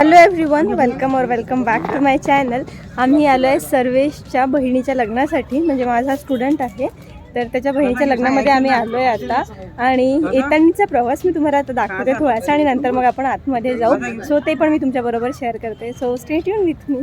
Hello everyone welcome और welcome back to my channel आम्ही आलो आहे सर्वेशच्या बहिणीच्या लग्नासाठी. म्हणजे माझा स्टुडंट आहे. तर त्याच्या बहिणीच्या लग्नामध्ये आम्ही आलो आहे आता. आणि येतानीचा प्रवास मी तुम्हाला आता दाखवते थोडासा आणि नंतर मग आपण आतमध्ये जाऊ. सो ते पण मी तुमच्याबरोबर शेअर करते. सो स्टेट येऊन विथ मी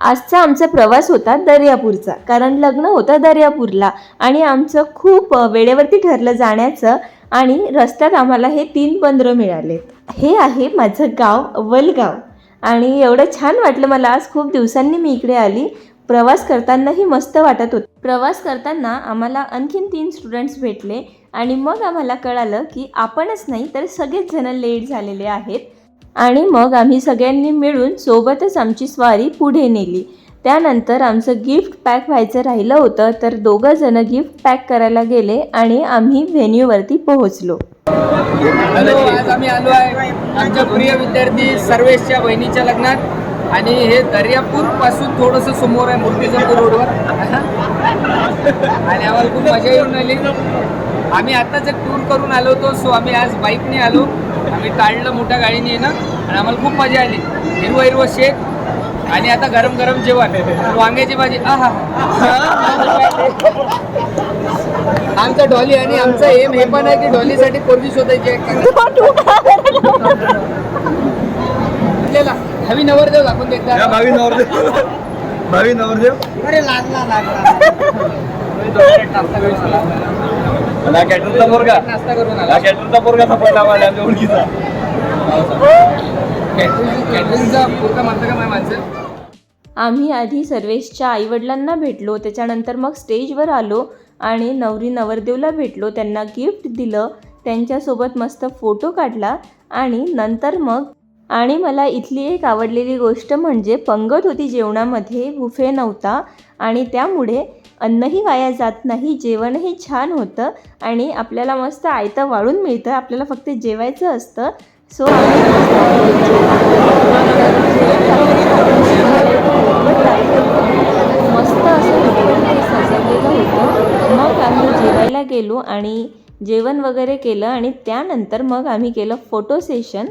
आजचा आमचा प्रवास होता दर्यापूरचा. कारण लग्न होतं दर्यापूरला. आणि आमचं खूप वेळेवरती ठरलं जाण्याचं आणि रस्त्यात आम्हाला हे तीन बंदरं मिळाले हे आहे माझं गाव वलगाव. आणि एवढं छान वाटलं मला आज खूप दिवसांनी मी इकडे आली. प्रवास करतानाही मस्त वाटत होतं. प्रवास करताना आम्हाला आणखीन तीन स्टुडंट्स भेटले आणि मग आम्हाला कळालं की आपणच नाही तर सगळेच जण लेट झालेले आहेत. आणि मग आम्ही सगळ्यांनी मिळून सोबतच आमची स्वारी पुढे नेली. त्यानंतर आमचं गिफ्ट पॅक व्हायचं राहिलं होतं तर दोघं जण गिफ्ट पॅक करायला गेले आणि आम्ही व्हेन्यूवरती पोहोचलो. हॅलो आज आम्ही आलो आहे आमच्या प्रिय विद्यार्थी सर्वेशच्या बहिणीच्या लग्नात. आणि हे दर्यापूरपासून थोडंसं समोर आहे मूर्तिजापूर रोडवर. आणि आम्हाला खूप मजा येऊन आली आम्ही आताच एक टूर करून आलो होतो सो आम्ही आज बाईकने आलो. आम्ही टाळलं मोठ्या गाडीने येणं आणि आम्हाला खूप मजा आली. हिरवं हिरवं शेत आणि आता गरम गरम जेवण. वांग्याची भाजी. आहा. आमचा डॉली आणि आमचं एम हे पण आहे की डॉलीसाठी पोरगी शोधायची आहे. आपल्याला हवी नवरदेव दाखवून या देतात भावी नवरदेव. भावी नवरदेव. अरे लागला लागला कॅटरचा पोरगा. नाश्ता करून आला. कॅटरचा पोरगा सापडला आमच्या ओळखीचा कॅटरिंग कॅटरिंगचा का माणसं आम्ही आधी सर्वेशच्या आईवडिलांना भेटलो त्याच्यानंतर मग स्टेजवर आलो आणि नवरी नवरदेवला भेटलो त्यांना गिफ्ट दिलं त्यांच्यासोबत मस्त फोटो काढला आणि नंतर मग आणि मला इथली एक आवडलेली गोष्ट म्हणजे पंगत होती जेवणामध्ये बुफे नव्हता आणि त्यामुळे अन्नही वाया जात नाही जेवणही छान होतं आणि आपल्याला मस्त आयतं वाळून मिळतं आपल्याला फक्त जेवायचं असतं सो मस्त असं सजवलेलं होतं मग आम्ही जेवायला गेलो आणि जेवण वगैरे केलं आणि त्यानंतर मग आम्ही केलं फोटो सेशन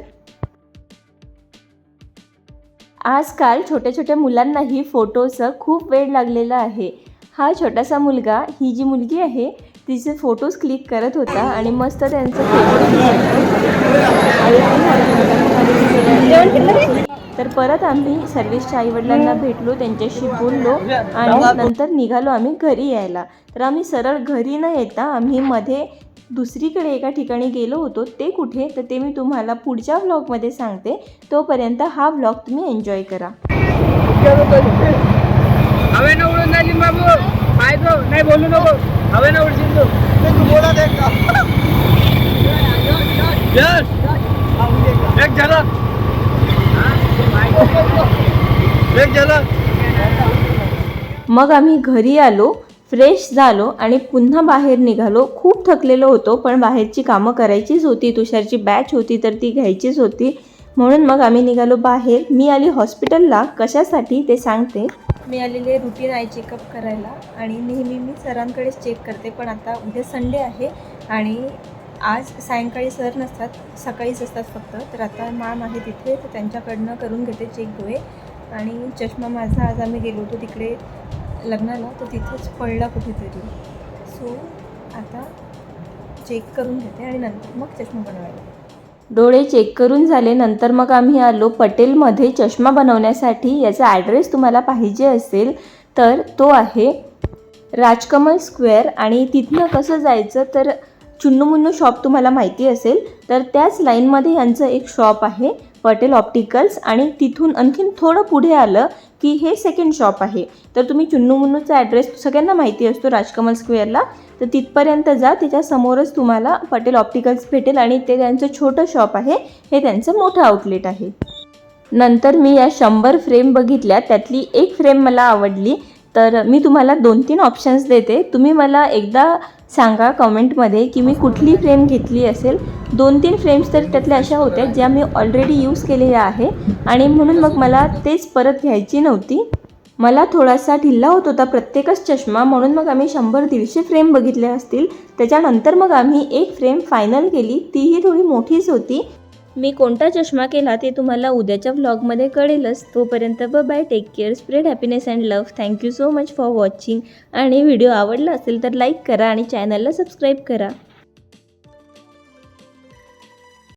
आजकाल छोट्या छोट्या मुलांनाही फोटोचं खूप वेळ लागलेला आहे. हा छोटासा मुलगा ही जी मुलगी आहे तिचे फोटोज क्लिक करत होता आणि मस्त त्यांचं तर परत आम्ही सर्विसच्या आईवडिलांना भेटलो त्यांच्याशी बोललो आणि नंतर निघालो आम्ही घरी यायला. तर आम्ही सरळ घरी न येता आम्ही मध्ये दुसरीकडे एका ठिकाणी गेलो होतो. ते कुठे? तर ते मी तुम्हाला पुढच्या व्लॉगमध्ये सांगते. तोपर्यंत हा व्लॉग तुम्ही एन्जॉय करा. नाही बोलू नको. हवे न उडशील तू. एक झलक एक झलक मग आम्ही घरी आलो फ्रेश झालो आणि पुन्हा बाहेर निघालो. खूप थकलेलो होतो पण बाहेरची कामं करायचीच होती. तुषारची बॅच होती तर ती घ्यायचीच होती. म्हणून मग आम्ही निघालो बाहेर. मी आली हॉस्पिटलला. कशासाठी ते सांगते? मी आलेले रुटीन आय चेकअप करायला आणि नेहमी मी सरांकडेच चेक करते. पण आता उद्या संडे आहे आणि आज सायंकाळी सर नसतात सकाळीच असतात फक्त. तर आता मॅम आहे तिथे तर त्यांच्याकडनं करून घेते चेक डोळे. आणि चष्मा माझा आज आम्ही गेलो होतो तिकडे लग्नाला तर तिथेच पडला कुठेतरी. सो आता चेक करून घेते आणि नंतर मग चष्मा बनवायला. डोळे चेक करून झाले नंतर मग आम्ही आलो पटेलमध्ये चष्मा बनवण्यासाठी. याचा ॲड्रेस तुम्हाला पाहिजे असेल तर तो आहे राजकमल स्क्वेअर आणि तिथनं कसं जायचं तर चुन्नूमुन्नू शॉप तुम्हाला माहिती असेल तर त्याच लाईनमध्ये यांचं एक शॉप आहे पटेल ऑप्टिकल्स. आणि तिथून आणखीन थोडं पुढे आलं की हे सेकंड शॉप आहे. तर तुम्ही चुन्नूमुन्नूचा ॲड्रेस सगळ्यांना माहिती असतो राजकमल स्क्वेअरला तर तिथपर्यंत जा त्याच्यासमोरच तुम्हाला पटेल ऑप्टिकल्स भेटेल आणि ते त्यांचं छोटं शॉप आहे हे त्यांचं मोठं आउटलेट आहे. नंतर मी या शंभर फ्रेम बघितल्या त्यातली एक फ्रेम मला आवडली. तर मी तुम्हाला दोन तीन ऑप्शन्स देते. तुम्ही मला एकदा सांगा कमेंटमध्ये की मी कुठली फ्रेम घेतली असेल. दोन तीन फ्रेम्स तर त्यातल्या अशा होत्या ज्या मी ऑलरेडी यूज केलेल्या आहे. आणि म्हणून मग मला तेच परत घ्यायची नव्हती. मला थोडासा ढिल्ला होत होता प्रत्येकच चष्मा. म्हणून मग आम्ही शंभर दीडशे फ्रेम बघितल्या असतील. त्याच्यानंतर मग आम्ही एक फ्रेम फायनल केली. तीही थोडी मोठीच होती. मी कोणता चष्मा केला ते तुम्हाला उद्याच्या व्लॉगमध्ये कळेलच. तोपर्यंत ब bye take care spread happiness and love thank you so much for watching आणि व्हिडिओ आवडला असेल तर लाईक करा आणि चॅनलला सबस्क्राईब करा.